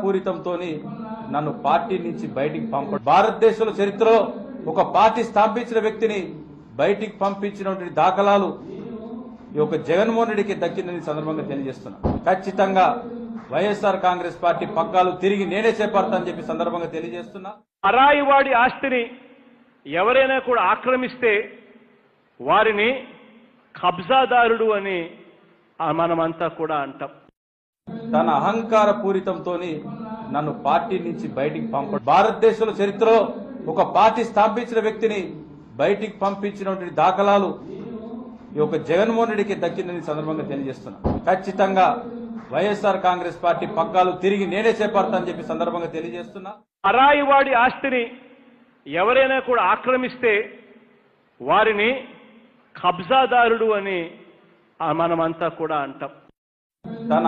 పూరితంతో నన్ను పార్టీ నుంచి బయటికి పంప భారతదేశంలో చరిత్రలో ఒక పార్టీ స్థాపించిన వ్యక్తిని బయటికి పంపించినటువంటి దాఖలాలు ఈ యొక్క జగన్మోహన్ రెడ్డికి దక్కిందని సందర్భంగా తెలియజేస్తున్నా. ఖచ్చితంగా వైఎస్ఆర్ కాంగ్రెస్ పార్టీ పగ్గాలు తిరిగి నేనే చేపడతానని చెప్పి సందర్భంగా తెలియజేస్తున్నా. పరాయివాడి ఆస్తిని ఎవరైనా కూడా ఆక్రమిస్తే వారిని కబ్జాదారుడు అని మనమంతా కూడా అంటాం. తన అహంకార పూరితంతో నన్ను పార్టీ నుంచి బయటికి పంప భారతదేశంలో చరిత్రలో ఒక పార్టీ స్థాపించిన వ్యక్తిని బయటికి పంపించినటువంటి దాఖలాలు ఈ యొక్క జగన్మోహన్ రెడ్డికి దక్కిందని సందర్భంగా తెలియజేస్తున్నా. ఖచ్చితంగా వైఎస్ఆర్ కాంగ్రెస్ పార్టీ పగ్గాలు తిరిగి నేనే చేపడతానని చెప్పి సందర్భంగా తెలియజేస్తున్నా. పరాయి వాడి ఆస్తిని ఎవరైనా కూడా ఆక్రమిస్తే వారిని కబ్జాదారుడు అని మనమంతా కూడా అంటాం. తన